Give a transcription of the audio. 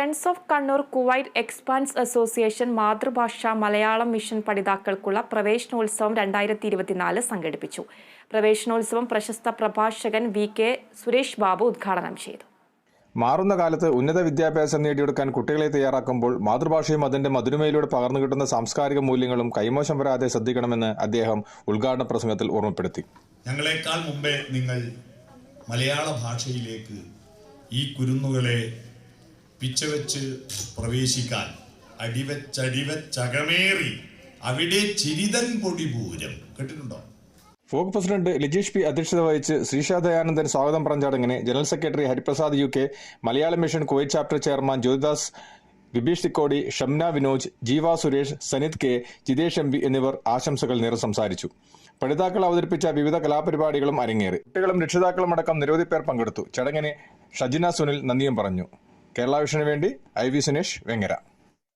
Friends of Kannur Kuwait expats association മാതൃഭാഷ Malayalam mission പഠിതാക്കൾക്കുള്ള പ്രവേശനോത്സവം രണ്ടായിരത്തി ഇരുപത്തിനാല് സംഘടിപ്പിച്ചു. പ്രവേശനോത്സവം പ്രശസ്ത പ്രഭാഷകൻ വി കെ സുരേഷ് ബാബു ഉദ്ഘാടനം ചെയ്തു. മാറുന്ന കാലത്ത് ഉന്നത വിദ്യാഭ്യാസം നേടിയെടുക്കാൻ കുട്ടികളെ തയ്യാറാക്കുമ്പോൾ മാതൃഭാഷയും അതിന്റെ മധുരമയിലൂടെ പകർന്നു കിട്ടുന്ന സാംസ്കാരിക മൂല്യങ്ങളും കൈമോശം വരാതെ ശ്രദ്ധിക്കണമെന്ന് അദ്ദേഹം ഉദ്ഘാടന പ്രസംഗത്തിൽ ഓർമ്മപ്പെടുത്തി. ഞങ്ങളെക്കാൾ മുമ്പേ നിങ്ങൾ മലയാള ഭാഷയിലേക്ക് ഈ കുരുന്നുകളെ പിച്ചവെച്ച് പ്രവേശിക്കാൻ അടിവച്ചടിവച്ചകമേറി അവിടെ ചിരിതൻ പൊടി പൂരം കേട്ടിട്ടുണ്ടോ? ഫോക് പ്രസിഡന്റ് ലിജീഷ് പി അധ്യക്ഷത വഹിച്ച് ശ്രീഷാ ദയാനന്ദൻ സ്വാഗതം പറഞ്ഞ ചടങ്ങിന് general secretary Hariprasad U K Malayalam mission Kuwait chapter chairman Jyothidas Vibheesh Thikkodi Shamna Vinoj Jeeva Suresh Sanith K Jithesh M എന്നിവർ ആശംസകൾ നേരെ സംസാരിച്ചു. പഠിതാക്കൾ അവതരിപ്പിച്ച വിവിധ കലാപരിപാടികളും അരങ്ങേറി. കുട്ടികളും രക്ഷിതാക്കളും അടക്കം നിരവധി പേർ പങ്കെടുത്തു. ചടങ്ങിന് ഷജിന സുനിൽ നന്ദിയും പറഞ്ഞു. കേരള വിഷന് വേണ്ടി ഐ വി സുനേഷ് വെങ്ങര.